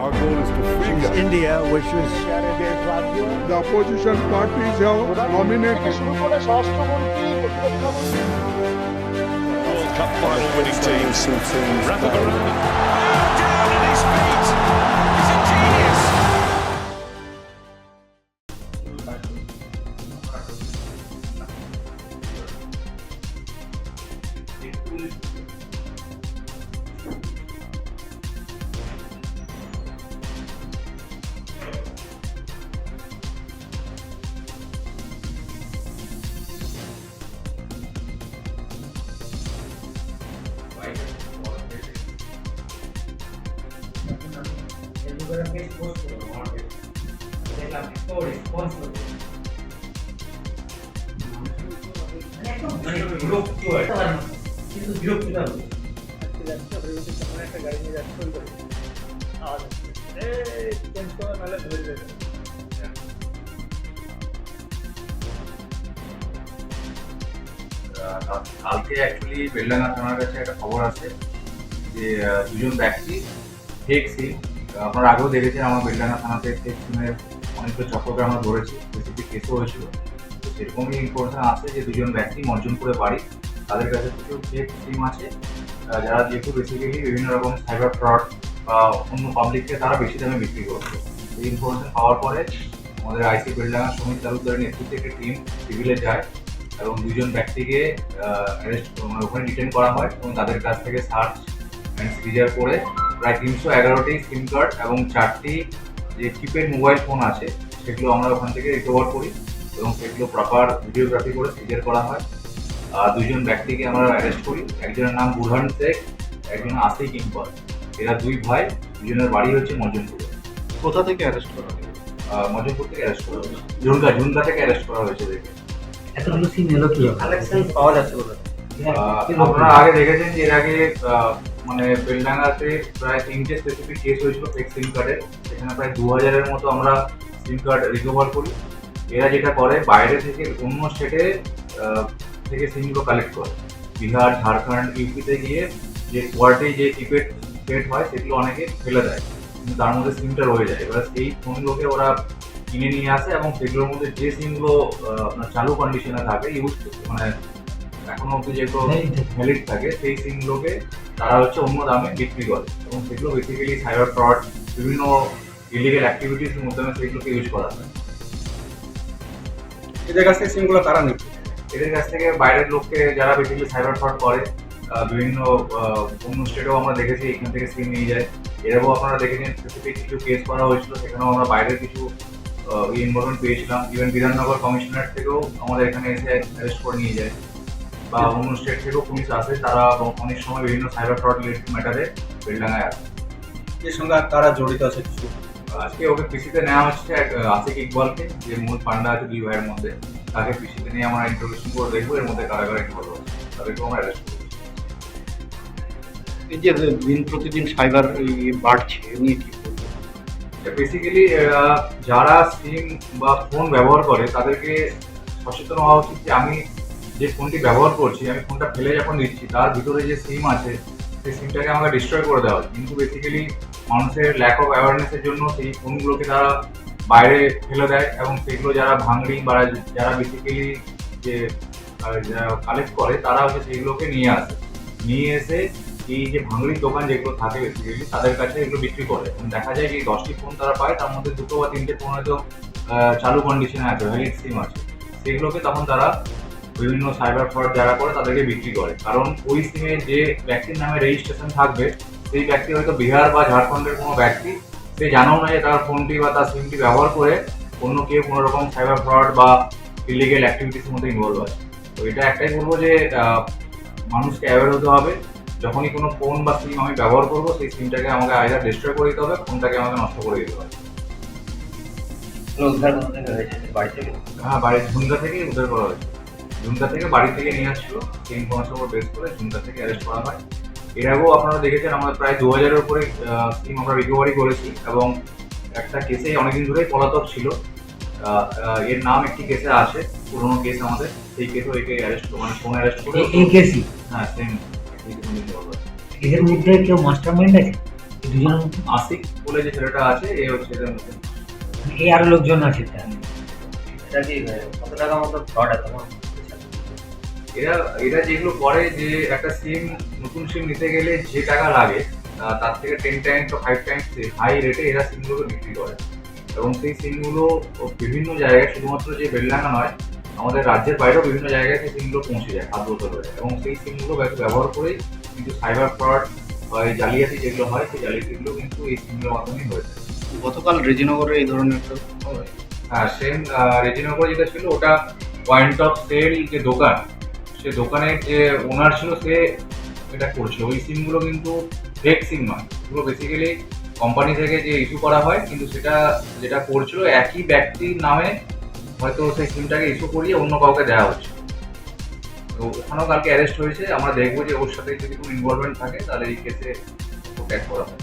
Our goal is to free Kashmir. India wishes The opposition parties have nominated World Cup final winning teams. Rafa Varane. Down at his feet. He's a genius. কিন্তু বিরক্তিকর আহ, কালকে actually Beldanga থানার কাছে একটা খবর আছে যে দুজন ব্যক্তি ফেক সিম আপনারা আগেও দেখেছেন আমার বেলডাঙ্গা থানাতে ফেক সিমের অনেকগুলো চক্রকে আমরা ধরেছি স্পেসিফিক কেসও হয়েছিল। তো সেরকমই ইনফরমেশন আছে যে দুজন ব্যক্তি মর্জনপুরে বাড়ি, তাদের কাছে কিছু ফেক সিম আছে। যারা যেহেতু বেসিক্যালি বিভিন্ন রকম সাইবার ফ্রড বা অন্য পাবলিককে তারা বেশি দামে বিক্রি করছে। এই ইনফরমেশন পাওয়ার পরে আমাদের আইসি বেলডাঙ্গা সমিত তালুকদারের নেতৃত্বে একটি টিম সিভিলে যায় এবং দুজন ব্যক্তিকে অ্যারেস্ট মানে ওখানে ডিটেন করা হয় এবং তাদের কাছ থেকে সার্চ অ্যান্ড সিজার করে প্রায় তিনশো এগারোটি সিম কার্ড এবং চারটি যে কিপ্যাড মোবাইল ফোন আছে সেগুলো আমরা ওখান থেকে রিকভার করি এবং সেগুলো প্রপার ভিডিওগ্রাফি করে সিজার করা হয়। দুজন ব্যক্তিকে আমরা অ্যারেস্ট করি। একজনের নাম বুরহান শেখ একজন আসিক ইম্পল এরা দুই ভাই দুজনের বাড়ি হচ্ছে মজনপুরে কোথা থেকে অ্যারেস্ট করা হয়েছে আহ, মজনপুর থেকে অ্যারেস্ট করা হয়েছে। ঝুনকা ঝুনকা থেকে অ্যারেস্ট করা হয়েছে দেখে। এতগুলো সিম এলো কি কালেকশন পাওয়া যাচ্ছে? আহ, আপনারা আগে দেখেছেন যে এর আগে আহ, মানে বেলডাঙ্গাতে প্রায় তিনটে স্পেসিফিক কেস হয়েছিল ফেক সিম কার্ডের সেখানে প্রায় দু হাজারের মতো আমরা সিম কার্ড রিকভার করি। এরা যেটা করে, বাইরে থেকে অন্য স্টেটে থেকে সিমগুলো কালেক্ট করে। বিহার, ঝাড়খণ্ড ইউপিতে গিয়ে যে কোয়ার্টে যে কিপ্যাড সেট হয়, সেগুলো অনেকে ফেলে দেয়। কিন্তু তার মধ্যে সিমটা রয়ে যায়। এবার সেই ফোনগুলোকে ওরা কিনে নিয়ে আসে এবং সেগুলোর মধ্যে যে সিমগুলো আপনার চালু কন্ডিশনে থাকে ইউজ মানে এখনও অব্দি যেগুলো ভ্যালিড থাকে সেই সিমগুলোকে তারা হচ্ছে অন্য দামে বিক্রি করে। এবং সেগুলো বেসিক্যালি সাইবার ফ্রড বিভিন্ন ইলিগেল অ্যাক্টিভিটিসের মাধ্যমে সেগুলোকে ইউজ করা হয়। এদের কাছ থেকে সিমগুলো তারা নিচ্ছে এদের কাছ থেকে বাইরের লোককে যারা বেসিক্যালি সাইবার ফ্রড করে বিভিন্ন অন্য স্টেটেও আমরা দেখেছি এখান থেকে সিম নিয়ে যায়। এরকম আপনারা দেখেছেন স্পেসিফিক কিছু কেস করা হয়েছিল সেখানেও আমরা বাইরের কিছু ইনভলভমেন্ট পেয়েছিলাম। ইভেন বিধাননগর কমিশনার থেকেও আমাদের এখানে এসে অ্যারেস্ট করে নিয়ে যায়। বা অন্য স্টেট থেকেও পুলিশ আসে তারা অনেক সময় বিভিন্ন সাইবার ফ্রড রিলেটেড ম্যাটারে বেলডাঙ্গায় আসে। এর সঙ্গে আর কারা জড়িত আছে কিছু? আজকে ওকে পিসিতে নেওয়া হচ্ছে এক, আসিক ইকবালকে যে মূল পান্ডা আছে দুই ভাইয়ের মধ্যে। তাকে পিসিতে নিয়ে আমরা ইন্টারভিউশন করে দেখব এর মধ্যে কারা কারা ইনভলভ আছে। তাদেরকেও আমরা অ্যারেস্ট করব। এই যে দিন প্রতিদিন সাইবার বাড়ছে এ নিয়ে কি বেসিক্যালি যারা সিম বা ফোন ব্যবহার করে তাদেরকে সচেতন হওয়া উচিত যে আমি যে ফোনটি ব্যবহার করছি, আমি ফোনটা ফেলে যখন দিচ্ছি, তার ভিতরে যে সিম আছে, সেই সিমটাকে আমাকে ডিস্ট্রয় করে দেওয়া হয় কিন্তু বেসিক্যালি মানুষের ল্যাক অফ অ্যাওয়ারনেসের জন্য সেই ফোনগুলোকে তারা বাইরে ফেলে দেয় এবং সেগুলো যারা ভাঙড়ি বা যারা বেসিক্যালি যে কালেক্ট করে, তারা হচ্ছে সেগুলোকে নিয়ে আসে। নিয়ে এসে এই যে ভাঙড়ির দোকান যেগুলো থাকে বেসিক্যালি তাদের কাছে এগুলো বিক্রি করে। দেখা যায় যে দশটি ফোন তারা পায়, তার মধ্যে দুটো বা তিনটে ফোন হয়তো চালু কন্ডিশনে আছে ভ্যালিড সিম আছে। সেগুলোকে তখন তারা বিভিন্ন সাইবার ফ্রড যারা করে তাদেরকে বিক্রি করে। কারণ ওই সিমে যে ব্যক্তির নামে রেজিস্ট্রেশন থাকবে সেই ব্যক্তি হয়তো বিহার বা ঝাড়খণ্ডের কোনো ব্যক্তি। সে জানাও না যে তার ফোনটি বা তার সিমটি ব্যবহার করে অন্য কেউ কোনো রকম সাইবার ফ্রড বা ইলিগেল অ্যাক্টিভিটিসের মধ্যে ইনভলভ আছে। তো এটা একটাই বলব যে মানুষকে অ্যাওয়ার হতে হবে। যখনই কোনো ফোন বা সিম আমি ব্যবহার করব সেই সিমটাকে আমাকে আয়দার ডিস্ট্রয় করে দিতে হবে ফোনটাকে আমাকে নষ্ট করে দিতে হবে। উদ্ধার থেকে বাড়ি থেকে? হ্যাঁ বাড়ির ঝুমকা থেকেই উদ্ধার করা হয়েছে। ঝুমকা থেকে বাড়ি থেকে নিয়ে আসছিল সেই ইনফরমেশন উপর বেস করে ঝুমকা থেকে অ্যারেস্ট করা হয়। এর আগেও আপনারা দেখেছেন আমরা প্রায় দু হাজারের উপরে সিম আমরা রিকভারি করেছি এবং একটা কেসে অনেকদিন ধরেই পলাতক ছিল। এর নাম একটি কেসে আসে পুরোনো কেস আমাদের। সেই কেসেও একে অ্যারেস্ট মানে ফোন অ্যারেস্ট করে এই কেসি হ্যাঁ সেম এদের মধ্যে কেউ মাস্টার মাইন্ড আছে দুজন আশিক বলে যে ছেলেটা আছে এ হচ্ছে এদের মধ্যে। এই আরও লোকজন আছে তার এটা কি কত টাকা মতো ফ্রড আছে? এরা এরা যেগুলো করে যে একটা সিম নতুন সিম নিতে গেলে যে টাকা লাগে তার থেকে টেন টাইমস বা ফাইভ টাইমস হাই রেটে এরা সিমগুলো বিক্রি করে। এবং সেই সিমগুলো বিভিন্ন জায়গায় শুধুমাত্র যে বেলডাঙ্গা নয় আমাদের রাজ্যের বাইরেও বিভিন্ন জায়গায় সেই সিমগুলো পৌঁছে যায় হাত বোতল হয়ে এবং সেই সিমগুলো ব্যবহার করেই কিন্তু সাইবার ফ্রড বা এই জালিয়াতি যেগুলো হয় সেই জালিয়াতিগুলো কিন্তু এই সিমগুলোর মাধ্যমেই হয়ে থাকে। গতকাল রেজিনগরে এই ধরনের একটা। হ্যাঁ সেম রেজিনগর যেটা ছিল ওটা পয়েন্ট অফ সেল যে দোকান সে দোকানের যে ওনার ছিল, সে এটা করছিল। ওই সিমগুলো কিন্তু ফেক সিম নয়। এগুলো বেসিক্যালি কোম্পানি থেকে যে ইস্যু করা হয়, কিন্তু সেটা যেটা করছিল, একই ব্যক্তির নামে হয়তো সেই সিমটাকে ইস্যু করিয়ে অন্য কাউকে দেওয়া হচ্ছে। তো ওখানেও কালকে অ্যারেস্ট হয়েছে। আমরা দেখব যে ওর সাথে যদি কোনো ইনভলভমেন্ট থাকে, তাহলে এই কেসে ট্যাগ করা হয়